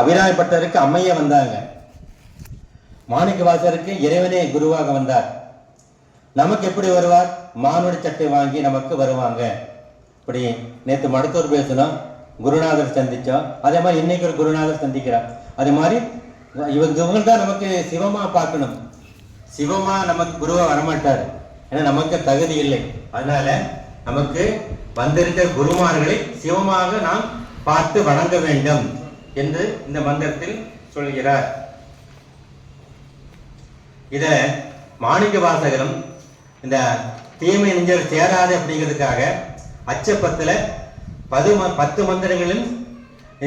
அபிராயப்பட்டருக்கு அம்மைய வந்தாங்க. மாணிக்க வாசருக்கு இறைவனே குருவாக வந்தார். நமக்கு எப்படி வருவார்? மானுட சட்டை வாங்கி நமக்கு வருவாங்க. இப்படி நேற்று மருத்துவர் பேசணும் குருநாதர் சந்தித்தோம் அதே மாதிரி இன்னைக்கு ஒரு குருநாதர் சந்திக்கிறார். அதே மாதிரி இவங்க இவங்க தான் நமக்கு சிவமாக பார்க்கணும். சிவமாக நமக்கு குருவாக வரமாட்டார். ஏன்னா நமக்கு தகுதி இல்லை. அதனால நமக்கு வந்திருக்கிற குருமார்களை சிவமாக நாம் பார்த்து வணங்க வேண்டும். என்று இந்த மந்திரத்தில் சொல்கிறார். இத மாணிக்க வாசகரும் இந்த தீமை நெஞ்சர் சேராது அப்படிங்கிறதுக்காக அச்சப்பத்துல பது ம- பத்து மந்திரங்களும்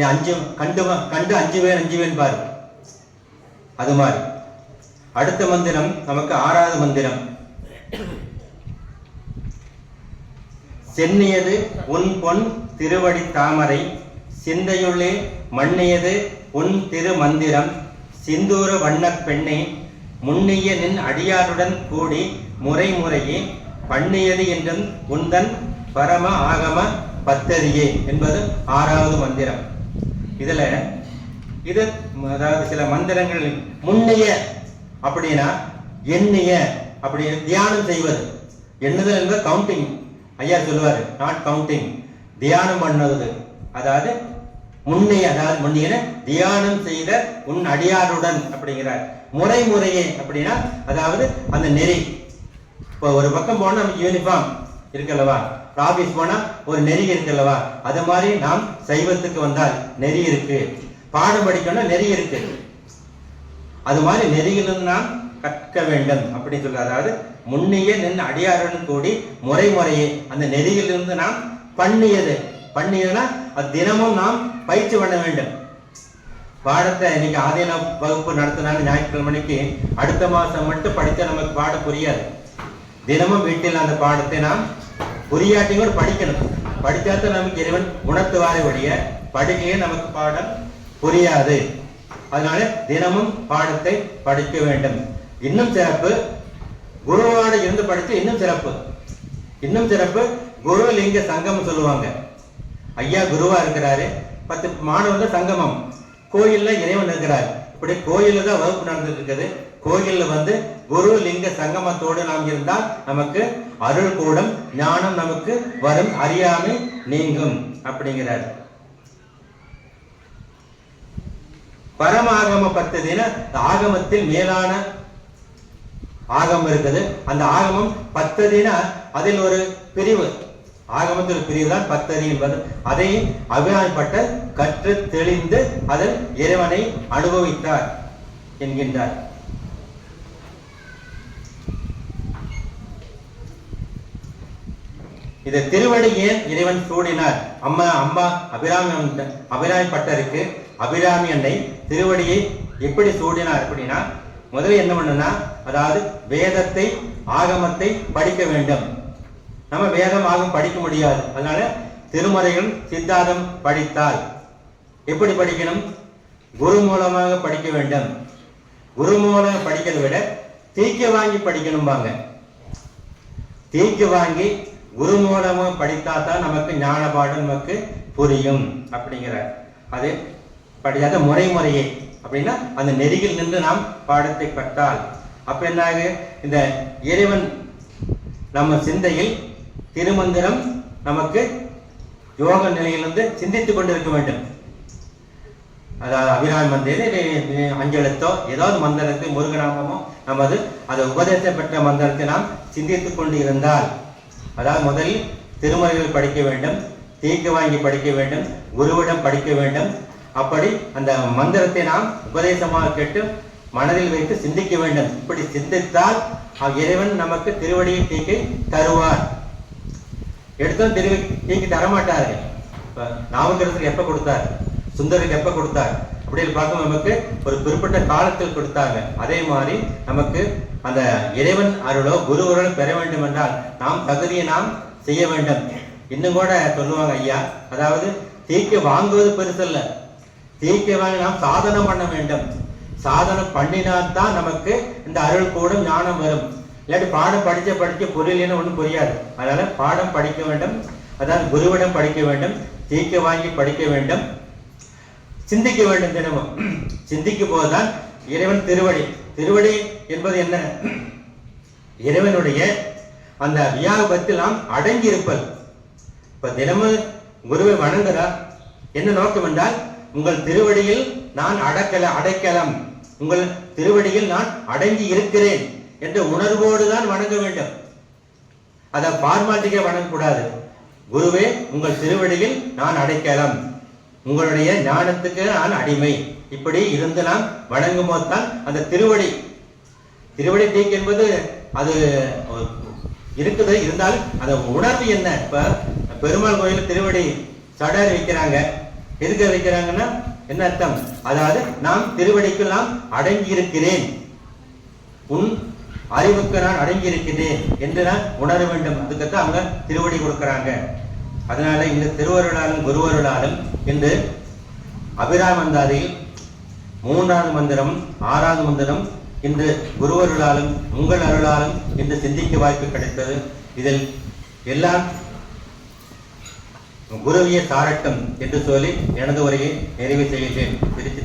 அஞ்சு கண்டு கண்டு அஞ்சு அஞ்சுவேன் அஞ்சு பாரு. அது மாதிரி. அடுத்த மந்திரம் நமக்கு ஆறாவது மந்திரம். சென்னியது உன் பொன் திருவடி தாமரை சிந்தையுள்ளே மன்னியது உன் திரு மந்திரம் சிந்தூர வண்ணப் பெண்ணை முன்னிய நின் அடியாருடன் கூடி முறை முறையே பண்ணியது என்றும் உந்தன் பரம ஆகம பத்ததியே என்பது ஆறாவது மந்திரம். இதில் இது அதாவது சில மந்திரங்கள் முன்னிய அப்படின்னா எண்ணிய அப்படி தியானம் செய்வது. எண்ணுதல் என்பது கவுண்டிங் ஐயா சொல்லுவார் நாட் கவுண்டிங் தியானம் பண்ணுவது. அதாவது முன்னே அதாவது முன்னியன தியானம் செய்த உன் அடியாருடன் அப்படிங்கிறார். முறை முறையே அப்படின்னா அதாவது அந்த நெறி. இப்போ ஒரு பக்கம் போனால் நமக்கு யூனிஃபார்ம் இருக்கல்லவா? ஆஃபீஸ் போனால் ஒரு நெறி இருக்கல்லவா? அது மாதிரி நாம் சைவத்துக்கு வந்தால் நெறி இருக்கு. பாடம் படிக்கணும்னா நெறி இருக்கு. அது மாதிரி நெறியிலிருந்து நாம் கற்க வேண்டும் அப்படின்னு சொல்ல அதாவது முன்னையே நின்று அடியாருடன் கூடி முறை முறையே அந்த நெறியிலிருந்து நாம் பண்ணியது. பண்ணீங்கன்னா அது தினமும் நாம் பயிற்சி பண்ண வேண்டும். பாடத்தை இன்னைக்கு ஆதீன வகுப்பு நடத்தினாலும் ஞாயிற்றுக்கிழமைக்கு அடுத்த மாதம் மட்டும் படித்தா நமக்கு பாடம் புரியாது. தினமும் வீட்டில் அந்த பாடத்தை நாம் புரியாட்டி கூட படிக்கணும். படித்தாத்தான் நமக்கு இறைவன் உணர்த்துவாரே ஒழிய படிக்கையே நமக்கு பாடம் புரியாது. அதனால தினமும் பாடத்தை படிக்க வேண்டும். இன்னும் சிறப்பு குருவோட இருந்து படித்து இன்னும் சிறப்பு. இன்னும் சிறப்பு குரு லிங்க சங்கம் சொல்லுவாங்க. ஐயா குருவா இருக்கிறாரு. பத்து மாணவர்கள் சங்கமம். கோயில்ல இறைவன் இருக்கிறார். இப்படி கோயில்ல தான் வகுப்பு நடந்துட்டு இருக்குது கோயில்ல வந்து குரு லிங்க சங்கமத்தோடு நாம் இருந்தால் நமக்கு அருள் கூடும் ஞானம் நமக்கு வரும் அறியாமை நீங்கும் அப்படிங்கிறார். பரமாகம பத்ததின ஆகமத்தில் மேலான ஆகமம் இருக்குது. அந்த ஆகமம் பத்ததினா அதில் ஒரு பிரிவு. ஆகமத்தில் பிரிவுதான் தான் பத்ததி என்பது அதை கற்று தெளிந்து அதன் இறைவனை அனுபவித்தார் என்கின்றார். இது திருவடி ஏன் இறைவன் சூடினார்? அம்மா அம்மா அபிராமி அந்த- அபிராமிப்பட்டருக்கு அபிராமி அன்னை திருவடியை எப்படி சூடினார் அப்படின்னா முதல்ல என்ன பண்ணுனா அதாவது வேதத்தை ஆகமத்தை படிக்க வேண்டும். நம்ம வேதம் படிக்க முடியாது. அதனால திருமறைகள் சித்தாந்தம் படித்தால் எப்படி படிக்கணும்? குரு மூலமாக படிக்க வேண்டும். குரு மூலம் படிக்கிறதை விட தீக்க வாங்கி படிக்கணும்பாங்க. தீக்க வாங்கி குரு மூலமாக படித்தா தான் நமக்கு ஞான பாடம் நமக்கு புரியும் அப்படிங்கிற அது படியாத முறை முறையே. அப்படின்னா அந்த நெறியில் நின்று நாம் பாடத்தை கற்றால் அப்ப என்னாக? இந்த இறைவன் நம்ம சிந்தையில் திருமந்திரம் நமக்கு யோக நிலையிலிருந்து சிந்தித்துக் கொண்டிருக்க வேண்டும். அதாவது அபிராமி மந்திரம் அஞ்சலத்தோ ஏதாவது மந்திரத்தை முருகநாமமோ நமது அது உபதேசம் பெற்ற மந்திரத்தை நாம் சிந்தித்துக் கொண்டு இருந்தால் அதாவது முதலில் திருமறைகள் படிக்க வேண்டும் தீக்கு வாங்கி படிக்க வேண்டும் குருவிடம் படிக்க வேண்டும். அப்படி அந்த மந்திரத்தை நாம் உபதேசமாக கேட்டு மனதில் வைத்து சிந்திக்க வேண்டும். இப்படி சிந்தித்தால் இறைவன் நமக்கு திருவடியை தீக்கை தருவார். எடுத்தும் திருவி தீக்கி தரமாட்டாரு. இப்ப நாமக்கரசுக்கு எப்ப கொடுத்தார்? சுந்தருக்கு எப்ப கொடுத்தார்? அப்படின்னு பார்க்கும் நமக்கு ஒரு குறிப்பிட்ட காலத்தில் கொடுத்தாங்க. அதே மாதிரி நமக்கு அந்த இறைவன் அருளோ குரு அருளோ பெற வேண்டும் என்றால் நாம் தகுதியை நாம் செய்ய வேண்டும். இன்னும் கூட சொல்லுவாங்க ஐயா அதாவது தீக்க வாங்குவது பெருசல்ல. தீக்க வாங்கி நாம் சாதனம் பண்ண வேண்டும். சாதனம் பண்ணினால்தான் நமக்கு இந்த அருள் கூடும் ஞானம் வரும். இல்லாட்டி பாடம் படிச்ச படிக்க புரியலன்னு ஒன்றும் புரியாது. அதனால பாடம் படிக்க வேண்டும். அதாவது குருவிடம் படிக்க வேண்டும். தீக்க வாங்கி படிக்க வேண்டும். சிந்திக்க வேண்டும் தினமும். சிந்திக்கும் போதுதான் இறைவன் திருவடி. திருவடி என்பது என்ன? இறைவனுடைய அந்த வியாபத்தில் நாம் அடங்கி இருப்பது இப்ப தினமும் குருவை வணங்குறா. என்ன நோக்கம் என்றால் உங்கள் திருவடியில் நான் அடக்கல அடைக்கலம். உங்கள் திருவடியில் நான் அடங்கி இருக்கிறேன். என்ற உணர்வோடு தான் வணங்க வேண்டும். அதை பார்மாட்டிக்கே வணங்கக்கூடாது. குருவே உங்கள் திருவடியில் நான் அடைக்கலாம். உங்களுடைய ஞானத்துக்கு நான் அடிமை. இப்படி இருந்து நாம் வணங்கும் போது தான் அந்த திருவடி. திருவடி டீக் என்பது அது இருக்குது. இருந்தால் அந்த உணர்வு என்ன? இப்ப பெருமாள் கோயில் திருவடி சடர் வைக்கிறாங்க. எதுக்கு வைக்கிறாங்கன்னா என்ன அர்த்தம்? அதாவது நாம் திருவடிக்கு நாம் அடங்கி இருக்கிறேன் உன் அறிவுக்கு நான் அடங்கி என்று நான் உணர வேண்டும். அதுக்குத்தான் அவங்க திருவடி கொடுக்குறாங்க. அதனால இந்த திருவருளாலும் குருவருளாலும் இன்று அபிராமந்தாதியில் மூன்றாவது மந்திரம் ஆறாவது மந்திரம் இன்று குருவருளாலும் உங்கள் அருளாலும் இன்று சிந்திக்க வாய்ப்பு கிடைத்தது. இதில் எல்லாம் குருவிய சாரட்டம் என்று சொல்லி எனது உரையை நிறைவு செய்கிறேன் திருச்சி